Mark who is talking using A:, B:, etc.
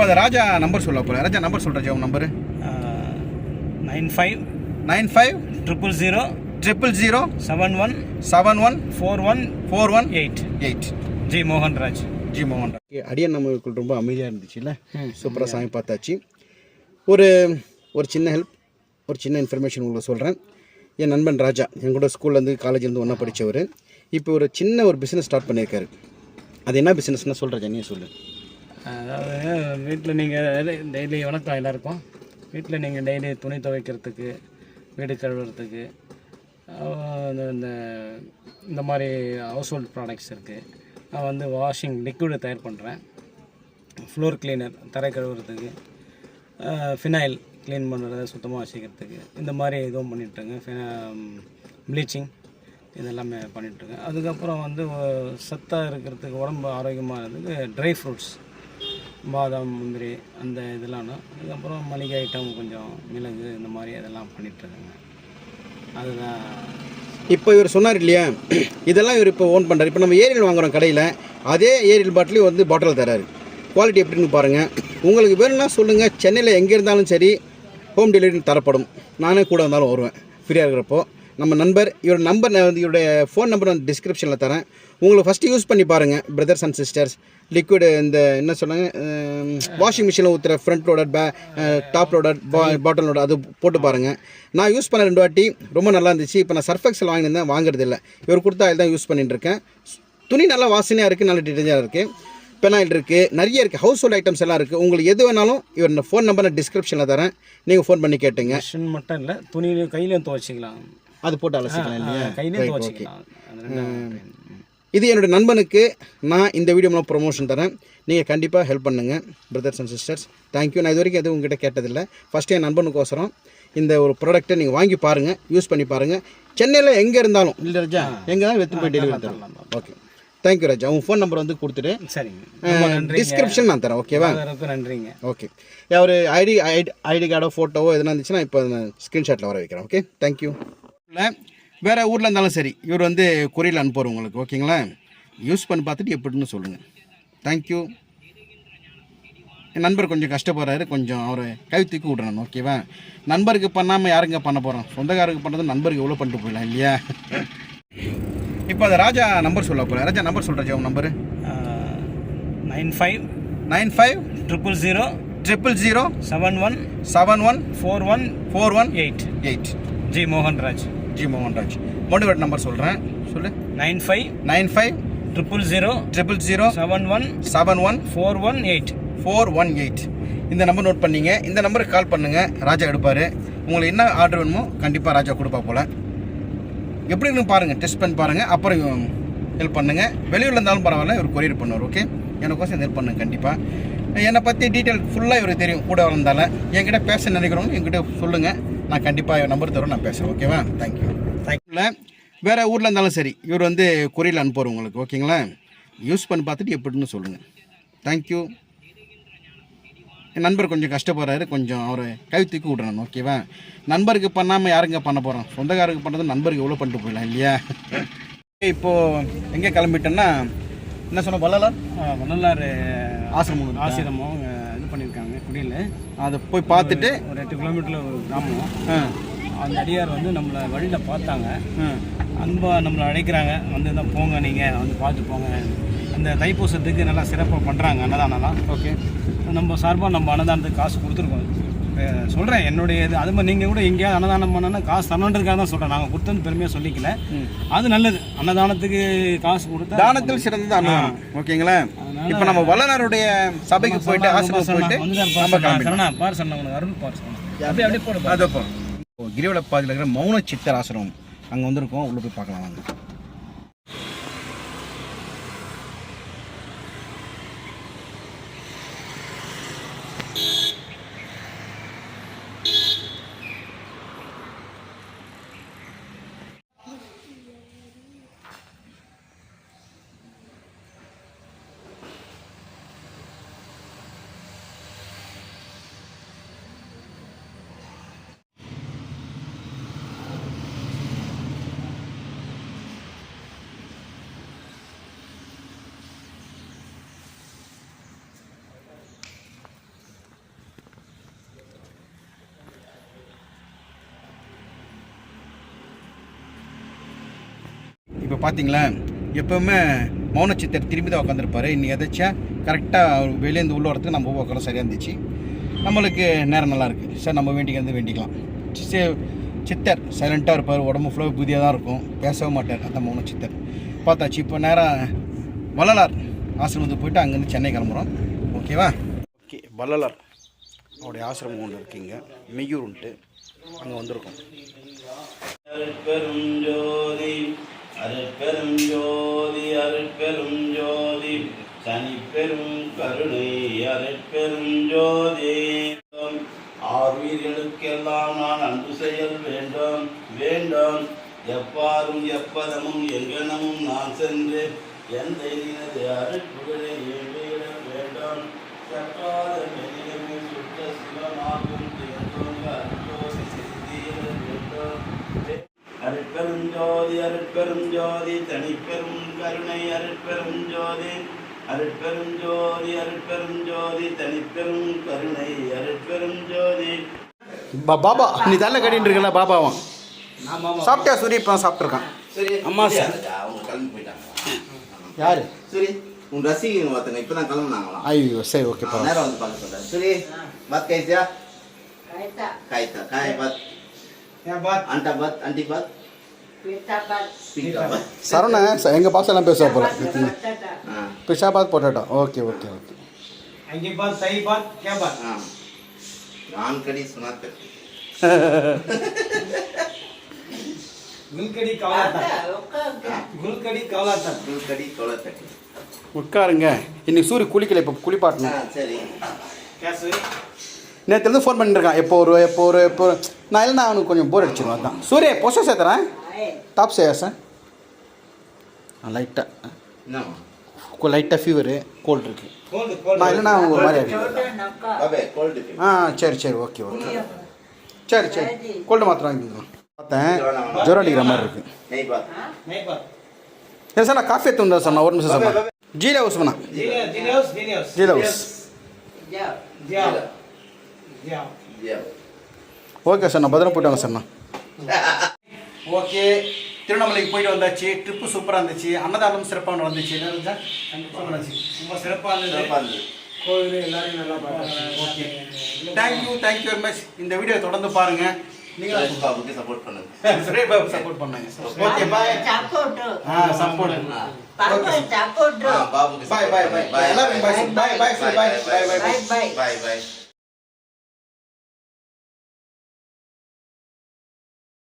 A: இப்போ அந்த ராஜா நம்பர் சொல்ல போல ராஜா நம்பர் சொல்கிறேன் உங்கள் number.
B: Nine five
A: nine five
B: triple zero
A: triple zero
B: seven one
A: seven one
B: four one
A: four one
B: eight
A: eight
B: G Mohanraj.
A: G மோகன் அடியன் நம்மளுக்கு ரொம்ப அமைதியாக இருந்துச்சுல்ல? சூப்பராக சாமி பார்த்தாச்சு. ஒரு ஒரு சின்ன ஹெல்ப் ஒரு சின்ன இன்ஃபர்மேஷன் உங்களுக்கு சொல்கிறேன் என் நண்பன் ராஜா என் கூட ஸ்கூல்லேருந்து காலேஜ்லேருந்து ஒன்றா படித்தவர் இப்போ ஒரு சின்ன ஒரு பிஸ்னஸ் ஸ்டார்ட் பண்ணியிருக்காரு. அது என்ன பிஸ்னஸ்னு சொல்கிறேன் நீ சொல்லு.
B: அதாவது வீட்டில் நீங்கள் டெய்லி வணக்கம் எல்லாருக்கும். வீட்டில் நீங்கள் டெய்லி துணி துவைக்கிறதுக்கு வீடு கழுவுறதுக்கு இந்த இந்த மாதிரி ஹவுஸ் ஹோல்ட் ப்ராடக்ட்ஸ் இருக்குது நான் வந்து வாஷிங் லிக்விடு தயார் பண்ணுறேன் ஃப்ளோர் கிளீனர் தரை கழுவுறதுக்கு ஃபினாயில் க்ளீன் பண்ணுறத சுத்தமாக வச்சுக்கிறதுக்கு இந்த மாதிரி இதுவும் பண்ணிகிட்ருக்கேன் ப்ளீச்சிங் இதெல்லாமே பண்ணிகிட்ருக்கேன் அதுக்கப்புறம் வந்து சத்தாக இருக்கிறதுக்கு உடம்பு ஆரோக்கியமாக இருக்கிறதுக்கு ட்ரை ஃப்ரூட்ஸ் பாதாம் முந்திரி அந்த இதெல்லாம் அதுக்கப்புறம் மளிகை ஐட்டம் கொஞ்சம் மிளகு இந்த மாதிரி அதெல்லாம் பண்ணிகிட்ருக்கேங்க அதுதான்.
A: இப்போ இவர் சொன்னார் இல்லையா? இதெல்லாம் இவர் இப்போ ஓன் பண்ணுறாரு இப்போ நம்ம ஏரியல் வாங்குறோம் கடையில். அதே ஏரியல் பாட்டிலையும் வந்து பாட்டில் தராரு குவாலிட்டி எப்படின்னு பாருங்கள் உங்களுக்கு வேணும்னா சொல்லுங்கள் சென்னையில் எங்கே இருந்தாலும் சரி ஹோம் டெலிவரி தரப்படும். நானே கூட வந்தாலும் வருவேன். ஃப்ரீயாக இருக்கிறப்போ. நம்ம நண்பர் இவரோட நம்பர் நான் வந்து இவருடைய ஃபோன் நம்பர் வந்து டிஸ்கிரிப்ஷனில் தரேன். உங்களுக்கு ஃபஸ்ட்டு யூஸ் பண்ணி பாருங்கள் பிரதர்ஸ் அண்ட் சிஸ்டர்ஸ் லிக்விடு இந்த என்ன சொன்னாங்க வாஷிங் மிஷினில் ஊற்றுற ஃப்ரண்ட் லோடர் பே டாப் லோடர் பாட்டம் லோடர் அது போட்டு பாருங்கள் நான் யூஸ் பண்ண ரெண்டு வாட்டி ரொம்ப நல்லா இருந்துச்சு. இப்போ நான் சர்ஃபெக்ஸில் வாங்கியிருந்தேன் வாங்குறது இல்லை இவர் கொடுத்தா ஆயில் தான் யூஸ் பண்ணிட்டு இருக்கேன். துணி நல்லா வாசனையாக இருக்குது நல்ல டிட்டர்ஜென்ட் இருக்குது பெனாயில் இருக்குது நிறைய இருக்குது ஹவுஸ் ஹோல்ட் ஐட்டம்ஸ் எல்லாம் இருக்குது உங்களுக்கு எது வேணாலும் இவர் ஃபோன் நம்பர் டிஸ்கிரிப்ஷனில் தரேன். நீங்கள் ஃபோன் பண்ணி கேட்டுங்க.
B: மிஷின் மட்டும் இல்லை துணியிலையும் கையிலையும் துவைச்சிக்கலாம்.
A: அது போட்டு அலசிக்கலாம் இல்லையா?
B: கையிலையும். துவைச்சிக்கலாம்.
A: இது என்னுடைய நண்பனுக்கு நான் இந்த வீடியோ மூலம் ப்ரொமோஷன் தரேன். நீங்கள் கண்டிப்பாக ஹெல்ப் பண்ணுங்கள் பிரதர்ஸ் அண்ட் சிஸ்டர்ஸ் தேங்க்யூ நான் இது வரைக்கும் எதுவும் உங்ககிட்ட கேட்டதில்லை. ஃபஸ்ட்டு என் நண்பனுக்கோசரம் இந்த ஒரு ப்ராடக்ட்டை நீங்கள் வாங்கி பாருங்கள் யூஸ் பண்ணி பாருங்கள் சென்னையில் எங்கே இருந்தாலும் இல்லை ராஜா எங்கே தான் எடுத்து போய் டெலிவரி தரலாம் ஓகே தேங்க்யூ ராஜா. உங்கள் ஃபோன் நம்பர் வந்து கொடுத்துட்டு
B: சரிங்க.
A: டிஸ்கிரிப்ஷன் நான் தரேன் ஓகேவா
B: நன்றிங்க.
A: ஓகே ஒரு ஐடி ஐடி ஐடி கார்டோ ஃபோட்டோவோ எதுனா இருந்துச்சுன்னா இப்போ ஸ்க்ரீன்ஷாட்டில் வர வைக்கிறேன் ஓகே தேங்க்யூ இல்லை வேறு ஊரில் இருந்தாலும் சரி இவர் வந்து கொரியரில் அனுப்புவார் உங்களுக்கு ஓகேங்களா? யூஸ் பண்ணி பார்த்துட்டு எப்படின்னு சொல்லுங்கள் தேங்க்யூ என் நண்பர் கொஞ்சம் கஷ்டப்படுறாரு கொஞ்சம் அவரை கை தூக்கி விட்றேன் ஓகேவா? நண்பருக்கு பண்ணாமல் யாருங்க பண்ண போகிறோம் சொந்தக்காரருக்கு பண்ணுறது நண்பருக்கு எவ்வளோ பண்ணிட்டு போயிடலாம் இல்லையா? இப்போ அந்த ராஜா நம்பர் சொல்ல போகிறேன் ராஜா நம்பர் சொல்கிறேன் உங்கள் number
B: nine five
A: nine five
B: triple zero
A: triple zero
B: seven one
A: seven one
B: four one
A: four one
B: eight
A: eight
B: G Mohanraj
A: G Mohanraj motivate number சொல்கிறேன் சொல்லு.
B: Nine five
A: nine five
B: triple zero
A: triple zero
B: seven one
A: seven one
B: four one eight
A: four one eight. இந்த number note பண்ணீங்க. இந்த நம்பருக்கு கால் பண்ணுங்கள் ராஜா எடுப்பார். உங்களுக்கு என்ன ஆர்டர் வேணுமோ கண்டிப்பாக ராஜா கொடுப்பா போல். எப்படி இருக்குன்னு பாருங்கள் டெஸ்ட் பண்ணி பாருங்கள் அப்புறம் ஹெல்ப் பண்ணுங்கள் வெளியூரில் இருந்தாலும் பரவாயில்ல. இவர் கொரியர் பண்ணுவார். ஓகே எனக்கோசம் ஹெல்ப் பண்ணுங்க கண்டிப்பாக என்னை பற்றி டீட்டெயில் ஃபுல்லாக இவருக்கு தெரியும். கூட வளர்ந்தால என்கிட்ட பேச நினைக்கிறவங்க என்கிட்ட சொல்லுங்கள் நான் கண்டிப்பாக நம்பர் தரோம் நான் பேசுகிறேன் ஓகேவா தேங்க்யூ தேங்க்யூல வேறு ஊரில் இருந்தாலும் சரி இவர் வந்து கொரியரில் அனுப்புவார் உங்களுக்கு. ஓகேங்களா யூஸ் பண்ணி பார்த்துட்டு எப்படின்னு சொல்லுங்கள் தேங்க்யூ என் நண்பர் கொஞ்சம் கஷ்டப்படுறாரு. கொஞ்சம் அவரை கை தூக்கி விட்றேன் ஓகேவா நண்பருக்கு பண்ணாமல் யாருங்க பண்ண போகிறோம் சொந்தக்காரருக்கு பண்ணுறது நண்பருக்கு எவ்வளோ பண்ணிட்டு போயிடலாம் இல்லையா? இப்போது எங்கே கிளம்பிட்டேன்னா என்ன சொன்ன வள்ளலார்?
B: வள்ளலார்
A: ஆசிரமம்
B: ஆசிரமம். குடியில்
A: அதை போய் பார்த்துட்டு
B: ஒரு எட்டு கிலோமீட்டரில் ஒரு கிராமம். அந்த அடியார் வந்து நம்மளை வழியில் பார்த்தாங்க.
A: ஆ.
B: அன்பா நம்மளை அழைக்கிறாங்க. வந்து தான் போங்க நீங்கள் வந்து பார்த்து போங்க. அந்த தைப்பூசத்துக்கு நல்லா சிறப்பாக பண்ணுறாங்க அன்னதானம்லாம்.
A: ஓகே.
B: நம்ம சார்பாக நம்ம அன்னதானத்துக்கு காசு கொடுத்துருக்கோம். சொல்கிறேன் என்னுடைய இது அது மாதிரி நீங்கள் கூட எங்கேயாவது அன்னதானம் பண்ணனா காசு தரணுன்றதுக்காக தான் சொல்கிறேன் நாங்கள் கொடுத்தது பெருமையாக சொல்லிக்கல. அது நல்லது. அன்னதானத்துக்கு காசு கொடுத்தா
A: தானத்தில் சிறந்தது அன்னதானம். ஓகேங்களா? இப்போ நம்ம வள்ளலாருடைய சபைக்கு போயிட்டு ஆசிரமம் போயிட்டு நம்ம
B: பார் உனக்கு அருள் பார் சரணா அப்படியே அப்படியே போடு
A: கிரிவல பாதையில் இருக்கிற மௌன சித்தர் ஆசிரமம். அங்கே வந்திருக்கோம். உள்ள போய் பார்க்கலாம் வாங்க. பார்த்தீங்களா எப்போவுமே மௌன சித்தர் திரும்பி தான் உட்காந்துருப்பாரு இன்னைக்கு எதாச்சும் கரெக்டாக அவர் வெளியேந்து உள்ள வரத்துக்கு நம்ம உட்கார சரியாக இருந்துச்சு. நம்மளுக்கு நேரம் நல்லா இருக்கு. சார் நம்ம வேண்டிக்கிறது வேண்டிக்கலாம். சி- சித்தர் சைலண்ட்டாக இருப்பார். உடம்பு ஃபுல்லாக புதியாக தான் இருக்கும். பேசவே மாட்டார் அந்த மௌன சித்தர் பார்த்தாச்சு இப்போ நேராக வள்ளலார் ஆசிரமத்துக்கு போயிட்டு அங்கேருந்து சென்னை கிளம்புறோம். ஓகேவா ஓகே வள்ளலார் அவருடைய ஆசிரமம் ஒன்று இருக்குங்க. மெய்யூர்ன்ட்டு அங்கே வந்திருக்கோம்.
C: ஜோதி அருட்பெரும் ஜோதி அருட்பெரும் ஜோதி தனிப்பெரும் கருணை அருட்பெரும் ஜோதி. ஆர்வீர்களுக்கெல்லாம் நான் அன்பு செயல் வேண்டும் வேண்டும். எப்பாரும் எப்பதமும் எங்கனமும் நான் சென்று எந்த இனது அருட்புகழை ஏவிட வேண்டும். சற்றாத மெனியமே சுற்ற சிவமாகும் தேர்ந்தோங்க அருட்ஜோதி சித்தியிட வேண்டும் அருட்பெரும் ஜோதி அருட்பெரும் ஜோதி தனிப்பெரும் கருணை அருட்பெரும் ஜோதி அருட்பெரும் ஜோதி அருட்பெரும் ஜோதி தனிப்பெரும் கருணை அருட்பெரும் ஜோதி.
A: பாபா நீ தள்ள கட்டின்னு இருக்கல பாபாவும் சாப்பிட்டா சூரிய? இப்போ சாப்பிட்ருக்கான் அம்மா சார்
C: அவங்க கிளம்பி போயிட்டாங்க.
A: யார்?
C: சூரிய உன் ரசிகன் ஒருத்தங்க இப்போ தான் கிளம்புனாங்களாம்.
A: ஐயோ சரி ஓகே பா
C: நேரம் வந்து பார்க்க சொல்கிறேன் சூரிய பாத் கைசியா காய்த்தா காய் பாத். பாத்? அண்டா பாத் அண்டி பாத்.
A: சரவண எங்கள் பாசெல்லாம் பேச போல பிஷாபாத் பொட்டாட்டோ. Okay okay okay.
B: அங்கே பாத் சை பாத் கே பாத்
C: நான்கடி சுனாத்தர்
B: குல்கடி
A: உட்காருங்க. இன்னைக்கு சூரிய குளிக்கல இப்போ குளிப்பாட்டணும்.
C: சரி.
A: நேற்றுலேருந்து ஃபோன் பண்ணிட்டு இருக்கான். எப்போ ஒரு எப்போ ஒரு எப்போ நான் இல்லைன்னா அவனுக்கு கொஞ்சம் போர் அடிச்சிருவான் தான் சூரிய பொச சேர்த்துறேன் டாப் செய்யா சார் லைட்டாக லைட்டாக ஃபீவரு கோல்டு இருக்கு. நான் இல்லைனா ஒரு மாதிரி ஆ சரி சரி ஓகே ஓகே. சரி சரி. கோல்டு மாத்திரம் வாங்கிக்கலாம் பார்த்தேன். ஜுரம் அடிக்கிற மாதிரி இருக்கு. ஏன் சார் நான் காஃபி எடுத்து சார் நான் ஒரு நிமிஷம் சார் ஜீரா ஹவுஸ்
B: பண்ணா
A: ஜீரா ஹவுஸ் ஓகே சார் நான் பத்திரம் போயிட்டு வாங்க சார் நான். ஓகே. திருவண்ணாமலைக்கு போயிட்டு வந்தாச்சு. ட்ரிப்பு சூப்பராக இருந்துச்சு. அன்னதானம் சிறப்பாக நடந்துச்சு என்ன இருந்தா
B: ரொம்ப சிறப்பாக இருந்தது.
C: சிறப்பாக இருந்தது.
B: கோவில் எல்லாரையும் நல்லா பார்த்தாங்க
A: okay. Thank you thank you very much இந்த வீடியோ தொடர்ந்து பாருங்க. நீங்களும்
C: பாபுக்கு சப்போர்ட் பண்ணுங்க.
A: சுரேஷ் பாபு சப்போர்ட் பண்ணுங்க. ஓகே. பாய் ஆ support Babu bye bye bye bye bye bye
C: bye bye